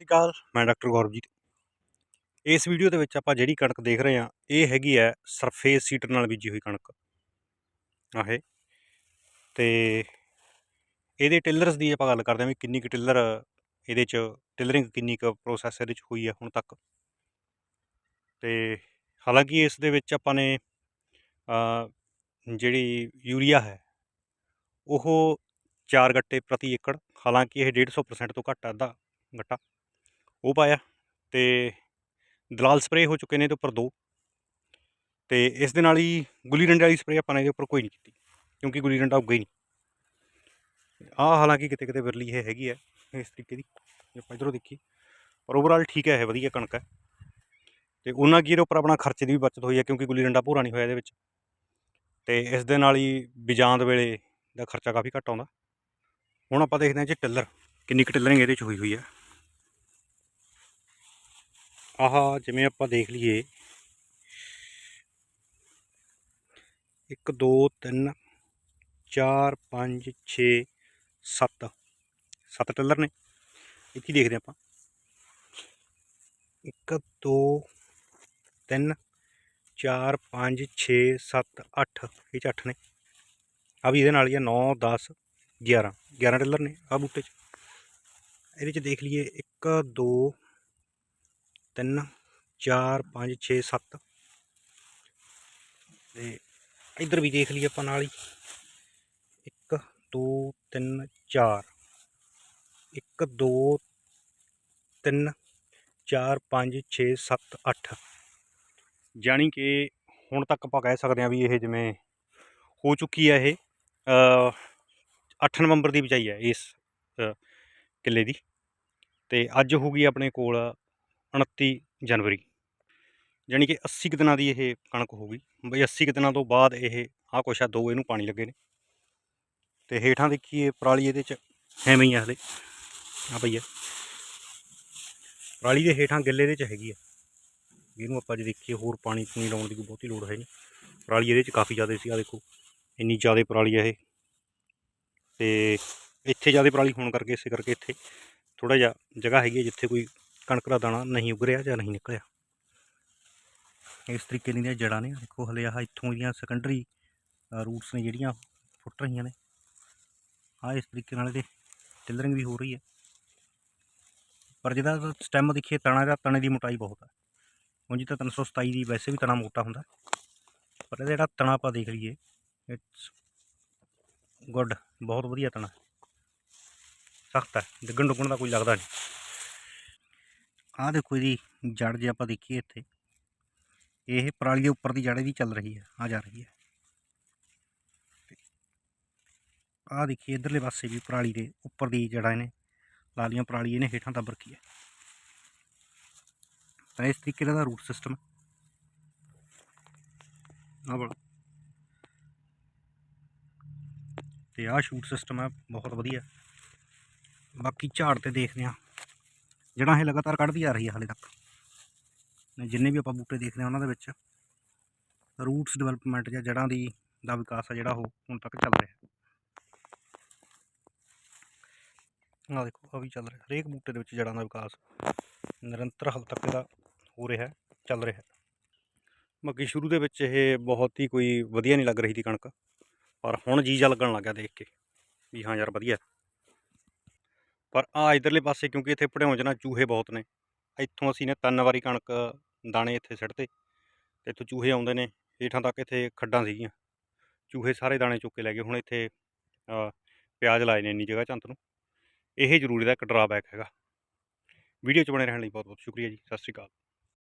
ਸਤਿ ਸ਼੍ਰੀ ਅਕਾਲ, ਮੈਂ ਡਾਕਟਰ ਗੌਰਵਜੀਤ। ਇਸ ਵੀਡੀਓ ਦੇ ਵਿੱਚ ਆਪਾਂ ਜਿਹੜੀ ਕਣਕ ਦੇਖ ਰਹੇ ਹਾਂ, ਇਹ ਹੈਗੀ ਹੈ ਸਰਫੇਸ ਸੀਟਰ ਨਾਲ ਬੀਜੀ ਹੋਈ ਕਣਕ। ਆਹੇ। ਤੇ ਇਹਦੇ ਟਿਲਰਸ ਦੀ ਆਪਾਂ ਗੱਲ ਕਰਦੇ ਹਾਂ ਵੀ ਕਿੰਨੀ ਕੁ ਟਿਲਰ ਇਹਦੇ ਚ, ਟਿਲਰਿੰਗ ਕਿੰਨੀ ਕੁ ਪ੍ਰੋਸੈਸ ਇਹਦੇ ਚ ਹੋਈ ਹੈ ਹੁਣ ਤੱਕ। ਤੇ ਹਾਲਾਂਕਿ ਇਸ ਦੇ ਵਿੱਚ ਆਪਾਂ ਨੇ ਜਿਹੜੀ ਯੂਰੀਆ ਹੈ, ਉਹ 4 ਗੱਟੇ ਪ੍ਰਤੀ ਏਕੜ, ਹਾਲਾਂਕਿ ਇਹ 150% ਤੋਂ ਘੱਟ ਹੈ ਅੱਧਾ ਗੱਟਾ। ਉਹ ਪਾਇਆ ਤੇ ਦਲਾਲ ਸਪਰੇਅ ਹੋ ਚੁੱਕੇ ਨੇ ਇਹਦੇ ਉੱਪਰ ਦੋ। ਤੇ ਇਸ ਦੇ ਨਾਲ ਹੀ ਗੁੱਲੀ ਡੰਡੇ ਵਾਲੀ ਸਪਰੇਅ ਆਪਾਂ ਨੇ ਇਹਦੇ ਉੱਪਰ ਕੋਈ ਨਹੀਂ ਕੀਤੀ, ਕਿਉਂਕਿ ਗੁੱਲੀ ਡੰਡਾ ਉੱਗਾ ਹੀ ਨਹੀਂ। ਆਹ ਹਾਲਾਂਕਿ ਕਿਤੇ ਕਿਤੇ ਵਿਰਲੀ ਇਹ ਹੈਗੀ ਹੈ, ਇਸ ਤਰੀਕੇ ਦੀ, ਜੇ ਆਪਾਂ ਇਧਰੋਂ ਦੇਖੀ ਪਰ ਓਵਰਆਲ ਠੀਕ ਹੈ, ਇਹ ਵਧੀਆ ਕਣਕ ਹੈ। ਤੇ ਉਹਨਾਂ ਕੀ ਇਹਦੇ ਉੱਪਰ ਆਪਣਾ ਖਰਚੇ ਦੀ ਵੀ ਬਚਤ ਹੋਈ ਹੈ, ਕਿਉਂਕਿ ਗੁੱਲੀ ਡੰਡਾ ਭੂਰਾ ਨਹੀਂ ਹੋਇਆ ਇਹਦੇ ਵਿੱਚ। ਤੇ ਇਸ ਦੇ ਨਾਲ ਹੀ ਬਿਜਾਂਦ ਵੇਲੇ ਦਾ ਖਰਚਾ ਕਾਫੀ ਘੱਟ ਆਉਂਦਾ। ਹੁਣ ਆਪਾਂ ਦੇਖਦੇ ਹਾਂ ਜੀ ਟਿੱਲਰ, ਕਿੰਨੀ ਕੁ ਟਿੱਲਰਿੰਗ ਇਹਦੇ ਚ ਹੋਈ ਹੋਈ ਹੈ। ਆਹ ਜਿਵੇਂ ਆਪਾਂ ਦੇਖ ਲਈਏ। 1 2 3 4 5 6 7 7 ਟਿੱਲਰ ਨੇ। ਇੱਥੇ ਹੀ ਦੇਖਦੇ ਆਪਾਂ। 1 2 3 4 5 6 7 8 ਇਹ ਚ 8 ਨੇ। ਆ ਵੀ ਇਹਦੇ ਨਾਲ ਹੀ ਆ। 9 10 11 11 ਟਿੱਲਰ ਨੇ ਆ ਬੂਟੇ 'ਚ। ਇਹਦੇ 'ਚ ਦੇਖ ਲਈਏ। 1 2 3 4 5 6 7 ਤੇ ਇੱਧਰ ਵੀ ਦੇਖ ਲਈਏ ਆਪਾਂ ਨਾਲ ਹੀ। 1 2 3 4 1 2 3 4 5 6 7 8 ਜਾਣੀ ਕਿ ਹੁਣ ਤੱਕ ਆਪਾਂ ਕਹਿ ਸਕਦੇ ਹਾਂ ਵੀ ਇਹ ਜਿਵੇਂ ਹੋ ਚੁੱਕੀ ਹੈ ਇਹ ਅ, 8 ਨਵੰਬਰ ਦੀ ਬਿਜਾਈ ਹੈ ਇਸ ਕਿੱਲੇ ਦੀ। ਤੇ ਅੱਜ ਹੋ ਗਈ ਆਪਣੇ ਕੋਲ 29 ਜਨਵਰੀ। ਯਾਨੀ ਕਿ 80 ਕੁ ਦਿਨਾਂ ਦੀ ਇਹ ਕਣਕ ਹੋ ਗਈ ਬਈ 80 ਕੁ ਦਿਨਾਂ ਤੋਂ ਬਾਅਦ ਇਹ ਆਹ ਕੁਛ ਆ, ਦੋ ਇਹਨੂੰ ਪਾਣੀ ਲੱਗੇ ਨੇ। ਤੇ ਹੇਠਾਂ ਦੇਖੀਏ, ਪਰਾਲੀ ਇਹਦੇ ਚ ਐਵੇਂ ਹੀ ਆ ਹਲੇ। ਆ। ਪਈ ਪਰਾਲੀ ਦੇ ਹੇਠਾਂ ਗਿੱਲੇ ਦੇ ਚ ਹੈਗੀ ਆ। ਇਹਨੂੰ ਆਪਾਂ ਜੇ ਦੇਖੀਏ, ਹੋਰ ਪਾਣੀ ਪੂਣੀ ਲਾਉਣ ਦੀ ਕੋਈ ਬਹੁਤੀ ਲੋੜ ਹੈ ਨਹੀਂ। ਪਰਾਲੀ ਇਹਦੇ ਚ ਕਾਫੀ ਜ਼ਿਆਦਾ ਸੀ ਆ ਦੇਖੋ। ਇੰਨੀ ਜ਼ਿਆਦਾ ਪਰਾਲੀ ਆ ਇਹ। ਤੇ ਇੱਥੇ ਜ਼ਿਆਦਾ ਪਰਾਲੀ ਹੋਣ ਕਰਕੇ, ਇਸੇ ਕਰਕੇ ਇੱਥੇ ਥੋੜਾ ਜਿਹਾ ਜਗ੍ਹਾ ਹੈਗੀ ਹੈ ਜਿੱਥੇ ਕੋਈ ਕਣਕ ਦਾ ਦਾਣਾ ਨਹੀਂ ਉੱਗ ਰਿਹਾ ਜਾਂ ਨਹੀਂ ਨਿਕਲਿਆ। ਇਸ ਤਰੀਕੇ ਦੀਆਂ ਜੜਾਂ ਨੇ। ਦੇਖੋ ਹਲੇ ਆਹ ਇੱਥੋਂ ਦੀਆਂ ਸੈਕੰਡਰੀ ਰੂਟਸ ਨੇ ਜਿਹੜੀਆਂ ਫੁੱਟ ਰਹੀਆਂ ਨੇ। ਆਹ ਇਸ ਤਰੀਕੇ ਨਾਲ ਇਹਦੇ ਟਿਲਰਿੰਗ ਵੀ ਹੋ ਰਹੀ ਹੈ। ਪਰ ਜਿਹਦਾ ਸਟੈਮ ਦੇਖੀਏ, ਤਣਾ ਦਾ, ਤਣੇ ਦੀ ਮੋਟਾਈ ਬਹੁਤ ਹੈ। ਉਂਝ ਤਾਂ 327 ਦੀ ਵੈਸੇ ਵੀ ਤਣਾ ਮੋਟਾ ਹੁੰਦਾ ਪਰ ਇਹਦਾ ਜਿਹੜਾ ਤਣਾ ਆਪਾਂ ਦੇਖ ਲਈਏ ਇਟਸ ਗੁੱਡ ਬਹੁਤ ਵਧੀਆ ਤਣਾ ਸਖਤ ਹੈ। ਡਿੱਗਣ ਡੁੱਗਣ ਦਾ ਕੋਈ ਲੱਗਦਾ ਨਹੀਂ। ਆਹ ਦੇਖੋ ਇਹਦੀ ਜੜ ਜੇ ਆਪਾਂ ਦੇਖੀਏ ਇੱਥੇ, ਇਹ ਪਰਾਲੀ ਦੇ ਉੱਪਰ ਦੀ ਜੜ ਵੀ ਚੱਲ ਰਹੀ ਹੈ, ਆ ਜਾ ਰਹੀ ਹੈ। ਆਹ ਦੇਖੀਏ ਇਧਰਲੇ ਪਾਸੇ ਵੀ ਪਰਾਲੀ ਦੇ ਉੱਪਰ ਦੀ ਜੜਾਂ ਨੇ ਲਾਲੀਆਂ ਪਰਾਲੀ, ਇਹਨੇ ਹੇਠਾਂ ਦੱਬ ਰੱਖੀ ਹੈ। ਤਾਂ ਇਸ ਤਰੀਕੇ ਦਾ ਰੂਟ ਸਿਸਟਮ ਆ ਬੜਾ ਤੇ ਆਹ ਸ਼ੂਟ ਸਿਸਟਮ ਹੈ, ਬਹੁਤ ਵਧੀਆ। ਬਾਕੀ ਝਾੜ ਤੇ ਦੇਖਦੇ ਹਾਂ। ਜਿਹੜਾ ਇਹ ਲਗਾਤਾਰ ਕੱਢਦੀ ਆ ਰਹੀ ਹੈ ਹਾਲੇ ਤੱਕ। ਜਿੰਨੇ ਵੀ ਆਪਾਂ ਬੂਟੇ ਦੇਖਦੇ ਹਾਂ ਉਹਨਾਂ ਦੇ ਵਿੱਚ ਰੂਟਸ ਡਿਵੈਲਪਮੈਂਟ ਜਾਂ ਜੜਾਂ ਦੀ, ਦਾ ਵਿਕਾਸ ਆ ਜਿਹੜਾ ਉਹ ਹੁਣ ਤੱਕ ਚੱਲ ਰਿਹਾ। ਆਹ ਦੇਖੋ ਆ ਵੀ ਚੱਲ ਰਿਹਾ। ਹਰੇਕ ਬੂਟੇ ਦੇ ਵਿੱਚ ਜੜਾਂ ਦਾ ਵਿਕਾਸ ਨਿਰੰਤਰ ਹਾਲ ਤੱਕ ਦਾ ਹੋ ਰਿਹਾ ਚੱਲ ਰਿਹਾ ਬਾਕੀ ਸ਼ੁਰੂ ਦੇ ਵਿੱਚ ਇਹ ਬਹੁਤ ਹੀ ਕੋਈ ਵਧੀਆ ਨਹੀਂ ਲੱਗ ਰਹੀ ਸੀ ਕਣਕ, ਪਰ ਹੁਣ ਜੀਜ਼ਾ ਲੱਗਣ ਲੱਗਾ ਦੇਖ ਕੇ ਵੀ ਹਾਂ ਯਾਰ ਵਧੀਆ। ਪਰ ਆ ਇਧਰਲੇ ਪਾਸੇ ਕਿਉਂਕਿ ਇੱਥੇ ਪੜਿਆਉਂ ਨਾ ਚੂਹੇ ਬਹੁਤ ਨੇ। ਇੱਥੋਂ ਅਸੀਂ ਨੇ ਤਿੰਨ ਵਾਰੀ ਕਣਕ ਦਾਣੇ ਇੱਥੇ ਸਿੱਟਦੇ ਤੇ ਇੱਥੋਂ ਚੂਹੇ ਆਉਂਦੇ ਨੇ, ਹੇਠਾਂ ਤੱਕ ਇੱਥੇ ਖੱਡਾਂ ਸੀਗੀਆਂ। ਚੂਹੇ ਸਾਰੇ ਦਾਣੇ ਚੁੱਕ ਕੇ ਲੈ ਗਏ, ਹੁਣ ਇੱਥੇ ਪਿਆਜ਼ ਲਾਏ ਨੇ ਇੰਨੀ ਜਗ੍ਹਾ ਚੰਤ ਨੂੰ। ਇਹ ਜ਼ਰੂਰੀ ਦਾ ਇੱਕ ਡਰਾਬੈਕ ਹੈਗਾ। ਵੀਡੀਓ 'ਚ ਬਣੇ ਰਹਿਣ ਲਈ ਬਹੁਤ ਬਹੁਤ ਸ਼ੁਕਰੀਆ ਜੀ, ਸਤਿ ਸ਼੍ਰੀ ਅਕਾਲ।